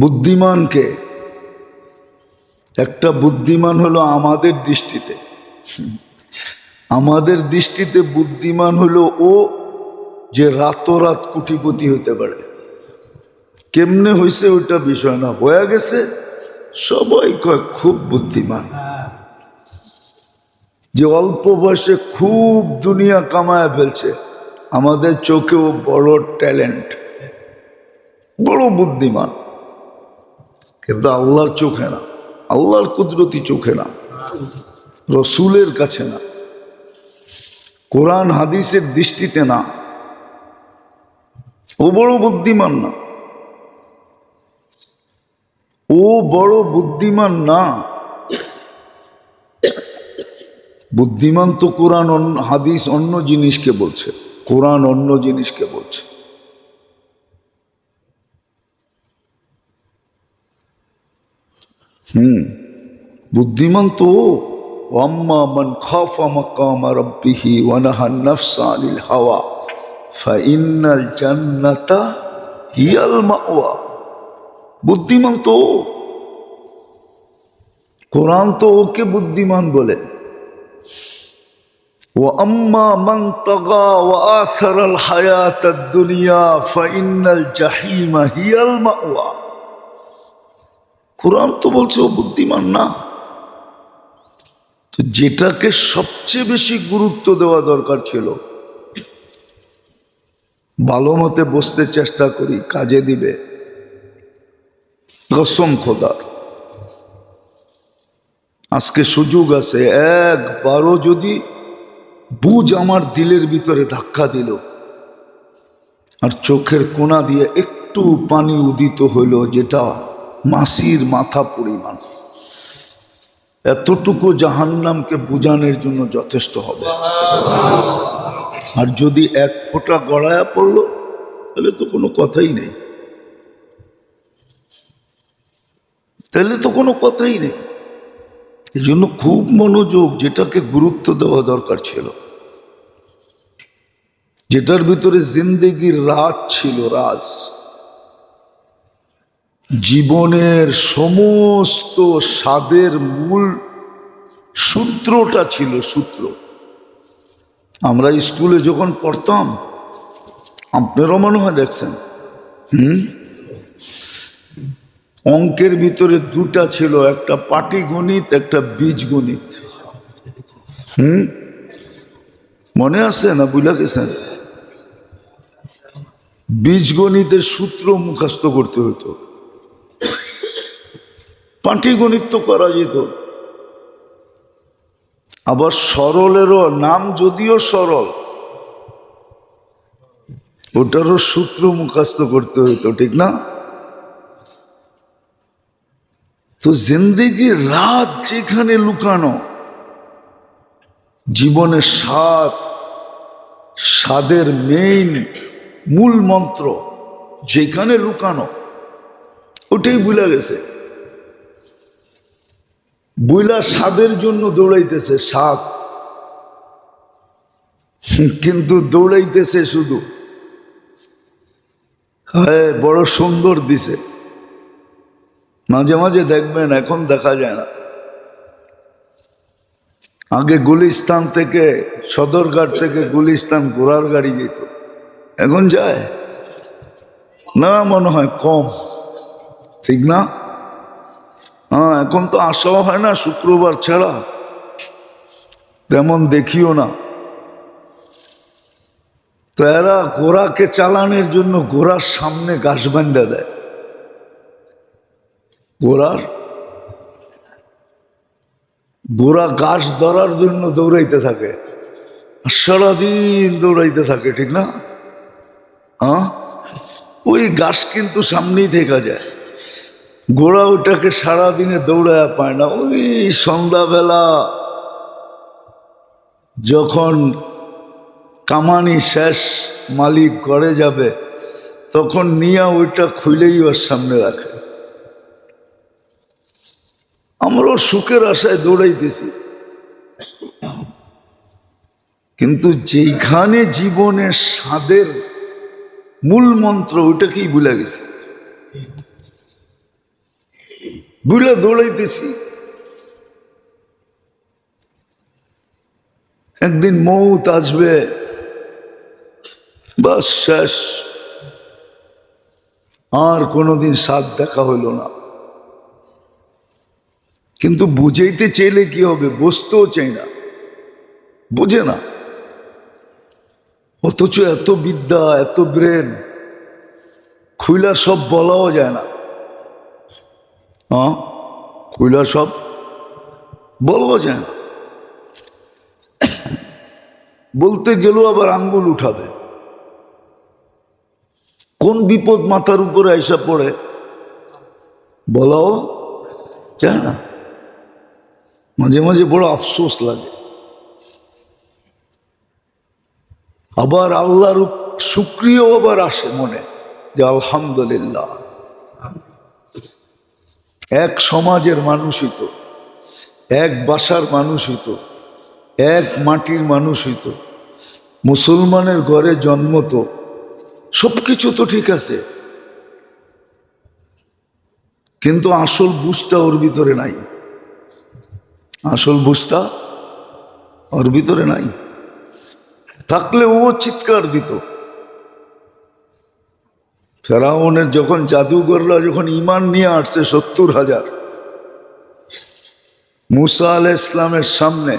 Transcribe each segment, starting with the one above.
বুদ্ধিমানকে। একটা বুদ্ধিমান হলো আমাদের দৃষ্টিতে। আমাদের দৃষ্টিতে বুদ্ধিমান হলো ও যে রাতোরাত কুটিপতি হতে পারে। কেমনে হয়েছে ওইটা বিষয় না, হয়ে গেছে সবাই কয় খুব বুদ্ধিমান। যে অল্প বয়সে খুব দুনিয়া কামায় ফেলছে, আমাদের চোখেও বড় ট্যালেন্ট, বড় বুদ্ধিমান। কিন্তু আল্লাহর চোখে না, আল্লাহর কুদরতি চোখে না, রসুলের কাছে না, কোরআন হাদিসের দৃষ্টিতে না, ও বড় বুদ্ধিমান না, ও বড় বুদ্ধিমান না, বুদ্ধিমান তো কোরআন হাদিস অন্য জিনিসকে বলছে, কোরআন অন্য জিনিসকে বলছে। হুম বুদ্ধিমান তো ও ওয়াম্মা মান খাফা মাকামা রাব্বিহি ওয়া নাহা নাফসা আনিল হাওয়া ফাইন্নাল জান্নাতা হিয়াল মাওয়া বুদ্ধিমান তো ও। কোরআন তো ওকে বুদ্ধিমান বলে وأما من طغى وآثر الحياة الدنيا فإن الجحيم هي المأوى কোরআন তো বলছে ও বুদ্ধিমান না। তো যেটাকে সবচেয়ে বেশি গুরুত্ব দেওয়া দরকার ছিল, ভালো মতে বসতে চেষ্টা করি, কাজে দিবে। কসম খোদার। আজকে সুযোগ আছে, একবারও যদি বুঝ আমার দিলের ভিতরে ধাক্কা দিল, আর চোখের কোনা দিয়ে একটু পানি উদিত হইল, যেটা মাসির মাথা পরিমাণ এতটুকু জাহান্নামকে বুঝানোর জন্য যথেষ্ট হবে। আর যদি এক ফোঁটা গড়ায়া পড়ল, তাহলে তো কোনো কথাই নেই। তাহলে তো কোনো কথাই নেই। এই জন্য খুব মনোযোগ যেটাকে গুরুত্ব দেওয়া দরকার ছিল। যেটার ভিতরে জিন্দেগির রাজ ছিল, রাজ। জীবনের সমস্ত স্বাদের মূল সূত্রটা ছিল সূত্র। আমরা স্কুলে যখন পড়তাম, আপনারও মনে হয় দেখছেন। হুম? অঙ্কের ভিতরে দুটা ছিল, একটা পাটিগণিত একটা বীজগণিত হুম? মনে আছে না বুঝলা গেছেন বীজগণিতের সূত্র মুখস্থ করতে হতো। পাটিগণিত করা যেত আবার সরলেরও নাম যদিও সরল, ওটারও সূত্র মুখস্থ করতে হতো ঠিক না? তো জিন্দিগির রাত যেখানে লুকানো, জীবনের স্বাদ, স্বাদের মেইন মূল মন্ত্র যেখানে লুকানো, ওটাই ভুলে গেছে। বুইলা স্বাদের জন্য দৌড়াইতেছে স্বাদ কিন্তু দৌড়াইতেছে শুধু। হ্যাঁ বড় সুন্দর দিছে। মাঝে মাঝে দেখবেন, এখন দেখা যায় না। আগে গুলিস্তান থেকে, সদরঘাট থেকে গুলিস্তান ঘোড়ার গাড়ি যেত। এখন যায়? না, মনে হয় কম। ঠিক না? হ্যাঁ এখন তো আসাও হয় না, শুক্রবার ছাড়া। তেমন দেখিও না। তো এরা ঘোড়াকে চালানোর জন্য ঘোড়ার সামনে গাছ বান্ধা দেয়। ঘোড়ার ঘোড়া গাছ ধরার জন্য দৌড়াইতে থাকে। সারাদিন দৌড়াইতে থাকে, ঠিক না? হ্যাঁ? ওই গাছ কিন্তু সামনেই থেকে যায়। ঘোড়া ওটাকে সারাদিনে দৌড়ায় পায় না। ওই সন্ধ্যাবেলা যখন কামানি শেষ, মালিক ঘরে যাবে, তখন নিয়ে ওইটা খুলেই ওর সামনে রাখে। আমরাও সুখের আশায় দৌড়াইতেছি। কিন্তু যেইখানে জীবনের স্বাদের মূল মন্ত্র ওইটাকেই ভুলে গেছে। বুঝলে দৌড়াইতেছি একদিন মৌত আসবে বাস শেষ আর কোনোদিন সাথ দেখা হইল না কিন্তু বুঝাইতে চাইলে কি হবে বসতেও চাই না বুঝে না অথচ এত বিদ্যা এত ব্রেন খুইলা সব বলাও যায় না হ্যাঁ? খুইলা সব? বলাও যায় না বলতে গেলেও আবার আঙ্গুল উঠাবে। কোন বিপদ মাথার উপরে এসে পড়ে? বলাও যায় না। মাঝে মাঝে বড় আফসোস লাগে। আবার আল্লাহর সুক্রিয় আবার আসে মনে, যে আলহামদুলিল্লাহ। এক সমাজের মানুষ তো এক বাসার মানুষ তো এক মাটির মানুষ তো মুসলমানের ঘরে জন্ম তো সব কিছু তো ঠিক আছে। কিন্তু আসল বুঝটা ওর ভিতরে নাই। আসল বুঝটা ওর ভিতরে নাই। থাকলে ও চিৎকার দিত। ফেরাউনের যখন জাদুঘররা যখন ইমান নিয়ে আসছে সত্তর হাজার, মুসা আল ইসলামের সামনে,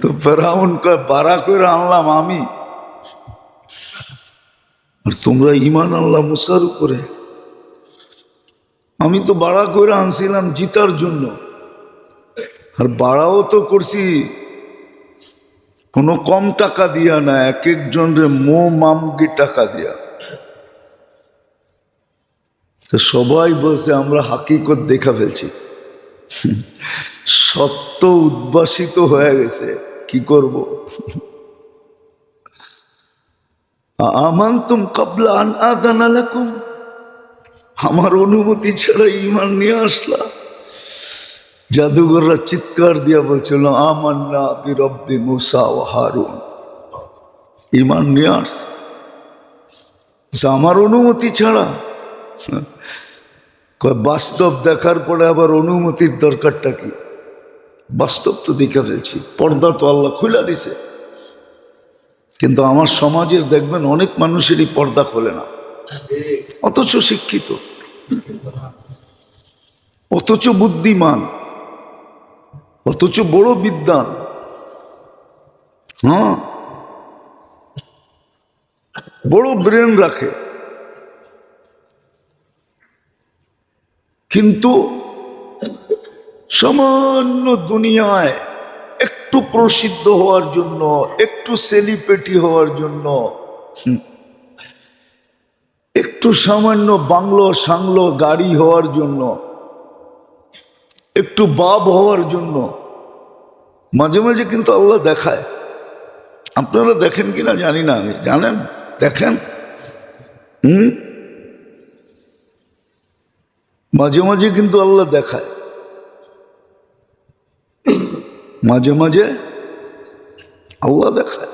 তো ফেরাউন বাড়া করে আনলাম আমি। আর তোমরা ইমান আল্লাহ মুসার উপরে। আমি তো বাড়া করে আনছিলাম জিতার জন্য। আর বাড়াও তো করছি, কোনো কম টাকা দিয়া না, এক একজনরে মো মামগি টাকা দিয়া। তো সবাই বলছে, আমরা হাকিকত দেখা ফেলছি। সত্য উদ্ভাসিত হয়ে গেছে, কি করব? আমান তুম কাবলা আন আদান আমার অনুমতি ছাড়া ইমান নিয়ে আসলা জাদুঘররা চিৎকার দিয়া বলছিল, আমান্না বিরব্বি মুসা ও হারুন ইমান নিয়ে আমার অনুমতি ছাড়া বাস্তব দেখার পরে আবার অনুমতির দরকারটা কি? বাস্তব তো দেখে ফেলছি পর্দা তো আল্লাহ খুলে দিছে কিন্তু আমার সমাজের দেখবেন অনেক মানুষেরই পর্দা খোলে না। অথচ শিক্ষিত। অথচ বুদ্ধিমান। অথচ বড় বিদ্যান হ্যাঁ? বড় ব্রেন রাখে। কিন্তু সামান্য দুনিয়ায় একটু প্রসিদ্ধ হওয়ার জন্য, একটু সেলিব্রিটি হওয়ার জন্য একটু সামান্য বাংলো সাংলো গাড়ি হওয়ার জন্য, একটু বাপ হওয়ার জন্য, মাঝে মাঝে কিন্তু আল্লাহ দেখায়। আপনারা দেখেন কিনা জানি না আমি। জানেন? দেখেন? হুম? মাঝে মাঝে কিন্তু আল্লাহ দেখায়। মাঝে মাঝে আল্লাহ দেখায়।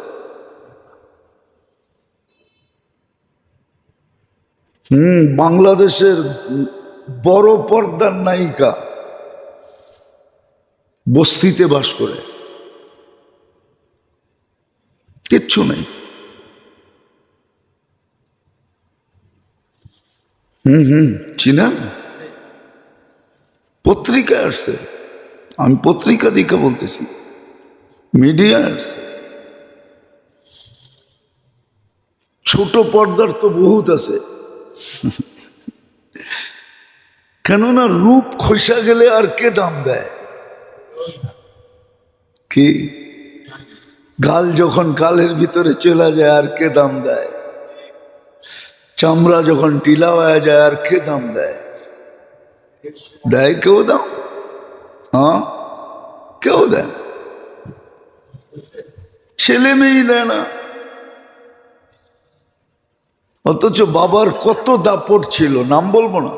হুম, বাংলাদেশের বড় পর্দার নায়িকা বস্তিতে বাস করে। কিচ্ছু নেই। হুম হুম, চিনেন? পত্রিকায় আসছে। আমি পত্রিকা দিকে বলতেছি মিডিয়া আসছে। ছোট পর্দার তো বহুত আছে। কেননা রূপ খসা গেলে আর কে দাম দেয়? কি? গাল যখন কালের ভিতরে চলে যায়, আর কে দাম দেয়? চামড়া যখন টিলা হয়ে যায়, আর কে দাম দেয়? দেয় কেউ হ্যাঁ কেউ দেয় না ছেলে মেয়েই দেয় না। অথচ বাবার কত দাপট ছিল, নাম বলব না।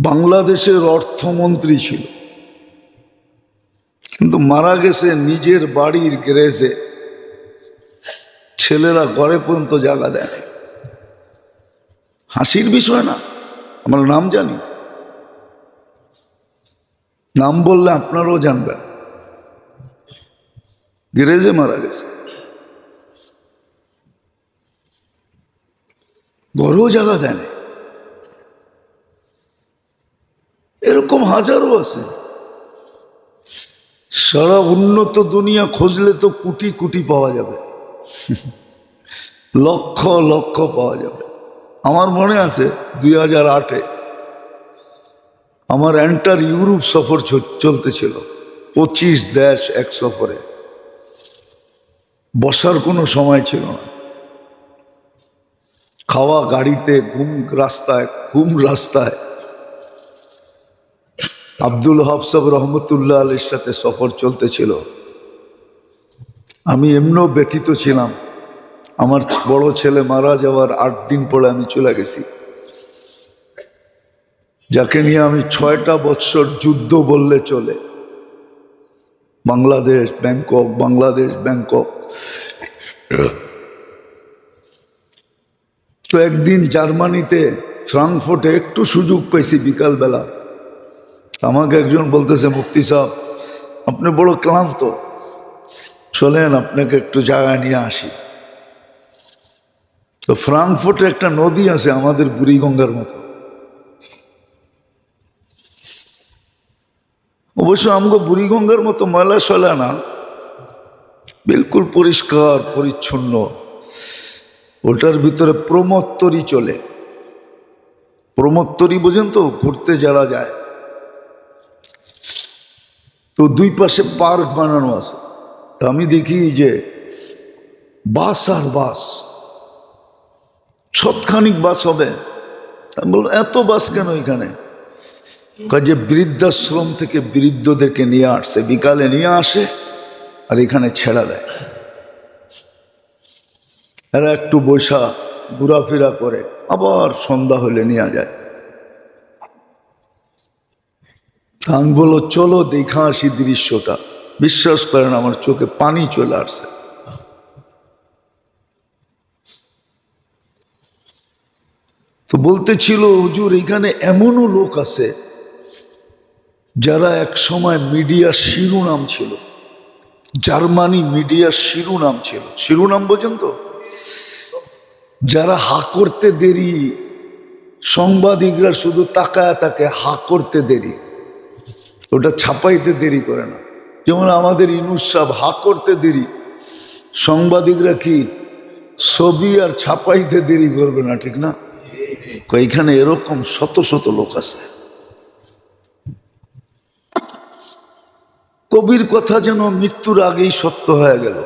বাংলাদেশের অর্থমন্ত্রী ছিল। কিন্তু মারা গেছে নিজের বাড়ির গ্যারেজে। ছেলেরা ঘরে পর্যন্ত জায়গা দেয়। হাসির বিষয় না, আমরা নাম জানি। নাম বললে আপনারাও জানবেন। গ্যারেজে মারা গেছে। ঘরেও জায়গা দেয় এরকম হাজারও আছে। সারা উন্নত দুনিয়া খুঁজলে তো কোটি কোটি পাওয়া যাবে। লক্ষ লক্ষ পাওয়া যাবে। আমার মনে আছে দুই হাজার আটে আমার এন্টার ইউরোপ সফর চলতেছিল। পঁচিশ দেশ এক সফরে। বসার কোনো সময় ছিল না। খাওয়া গাড়িতে ঘুম রাস্তায় ঘুম রাস্তায়। আব্দুল হাফসাব রহমতুল্লাহ আলীর সাথে সফর চলতেছিল। আমি এমনও ব্যথিত ছিলাম আমার বড় ছেলে মারা যাওয়ার আট দিন পরে আমি চলে গেছি। যাকে নিয়ে আমি ছয়টা বৎসর যুদ্ধ বললে চলে। Bangladesh, Bangkok Bangladesh, Bangkok. তো একদিন জার্মানিতে ফ্রাঙ্কফোর্টে একটু সুযোগ পেয়েছি বিকালবেলা। আমাকে একজন বলতেছে মুক্তি সাহেব, আপনি বড় ক্লান্ত। চলেন, আপনাকে একটু জায়গায় নিয়ে আসি। তো ফ্রাঙ্কফুর্টে একটা নদী আছে আমাদের বুড়িগঙ্গার মতো। অবশ্য আমগো বুড়িগঙ্গার মতো ময়লা সয়লা না, বিলকুল পরিষ্কার, পরিচ্ছন্ন। ওটার ভিতরে প্রমত্তরি চলে। প্রমত্তরি বোঝেন তো ঘুরতে যারা যায়, তো দুই পাশে পার্ক বানানো আছে। তা আমি দেখি যে বাস আর বাস। ছতখানিক বাস হবে। আমি এত বাস কেন এখানে? যে, বৃদ্ধাশ্রম থেকে বৃদ্ধদেরকে নিয়ে আসছে, বিকালে নিয়ে আসে আর এখানে ছেড়া দেয়। এরা একটু বৈশা ঘোরাফেরা করে, আবার সন্ধ্যা হলে নিয়ে যায়। আমি বলল চলো, দেখা আসি দৃশ্যটা। বিশ্বাস করেন, আমার চোখে পানি চলে আসছে। তো বলতেছিল, হুজুর, এখানে এমনও লোক আছে যারা এক সময় মিডিয়ার শিরোনাম ছিল। জার্মানি মিডিয়ার শিরোনাম ছিল। শিরোনাম বোঝেন তো? যারা হা করতে দেরি, সাংবাদিকরা শুধু তাকায় তাকে হা করতে দেরি। ওটা ছাপাইতে দেরি করে না। যেমন আমাদের ইনুস সাহেব হা করতে দেরি, সাংবাদিকরা কি ছবি আর ছাপাইতে দেরি করবে না, ঠিক না? এখানে এরকম শত শত লোক আছে। কবির কথা যেন মৃত্যুর আগেই সত্য হয়ে গেল।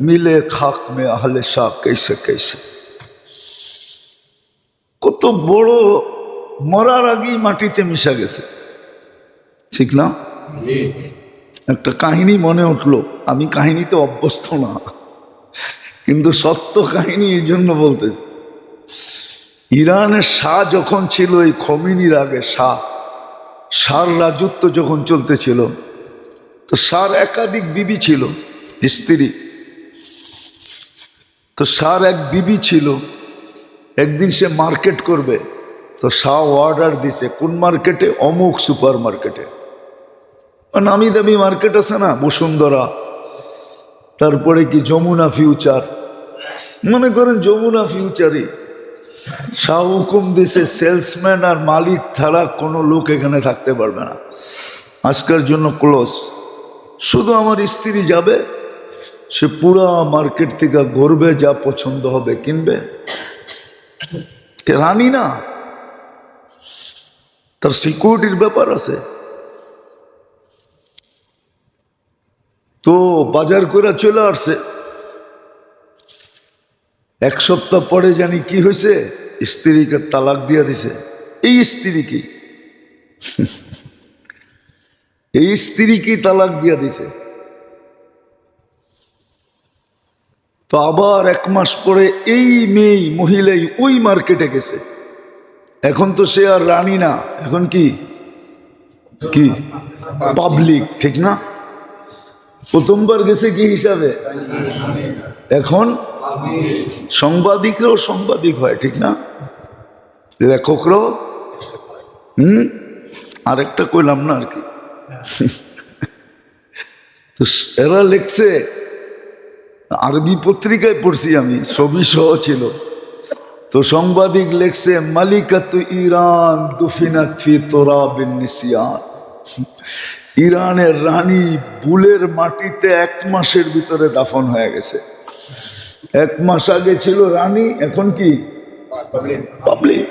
মিলে খাক মে আহলে শাহ কেসে কেসে। কত বড় মরার আগেই মাটিতে মিশা গেছে। ঠিক না? একটা কাহিনী মনে উঠল আমি কাহিনীতে অভ্যস্ত না কিন্তু সত্য কাহিনী এই জন্য বলতেছি। ইরানের শাহ যখন ছিল, এই খমিনির আগে শাহ। শাহর রাজত্ব যখন চলতেছিল, তো শাহর একাধিক বিবি ছিল, স্ত্রী। তো শাহর এক বিবি ছিল, একদিন সে মার্কেট করবে, তো শাহ অর্ডার দিছে, কোন মার্কেটে? অমুক সুপার মার্কেটে নামি দামি মার্কেট আছে না, বসুন্ধরা। তারপরে কি যমুনা ফিউচার মনে করেন যমুনা ফিউচারই শাহ হুকুম দিছে সেলসম্যান আর মালিক ছাড়া কোনো লোক এখানে থাকতে পারবে না। আজকের জন্য ক্লোজ। শুধু আমার স্ত্রী যাবে, সে পুরা মার্কেট থেকে ঘুরবে, যা পছন্দ হবে কিনবে। রানী না? তার সিকিউরিটির ব্যাপার আছে। তো বাজার করে চলে আসছে। এক সপ্তাহ পরে জানি কি হয়েছে, স্ত্রীকে তালাক দিয়ে দিছে। এই স্ত্রী কি? এই স্ত্রীকে তালাক দিয়ে দিছে? তো আবার এক মাস পরে এই মেয়ে, মহিলাই ওই মার্কেটে গেছে। এখন তো সে আর রানী না, এখন কি? কি? পাবলিক, ঠিক না? প্রথমবার গেছে কি হিসাবে? এখন সাংবাদিকরাও সাংবাদিক হয়, ঠিক না? লেখকরাও? হুম? আরেকটা কইলাম না আর কি। তো এরা লিখছে, আরবি পত্রিকায় পড়ছি আমি, ছবি সহ ছিল। তো সাংবাদিক লেখছে, মালিকাত ইরান দুফিনাত ফি তোরা বিন নিসিয়ান। ইরানের রানী বুলের মাটিতে এক মাসের ভিতরে দাফন হয়ে গেছে। এক মাস আগে ছিল রানী এখন কি? পাবলিক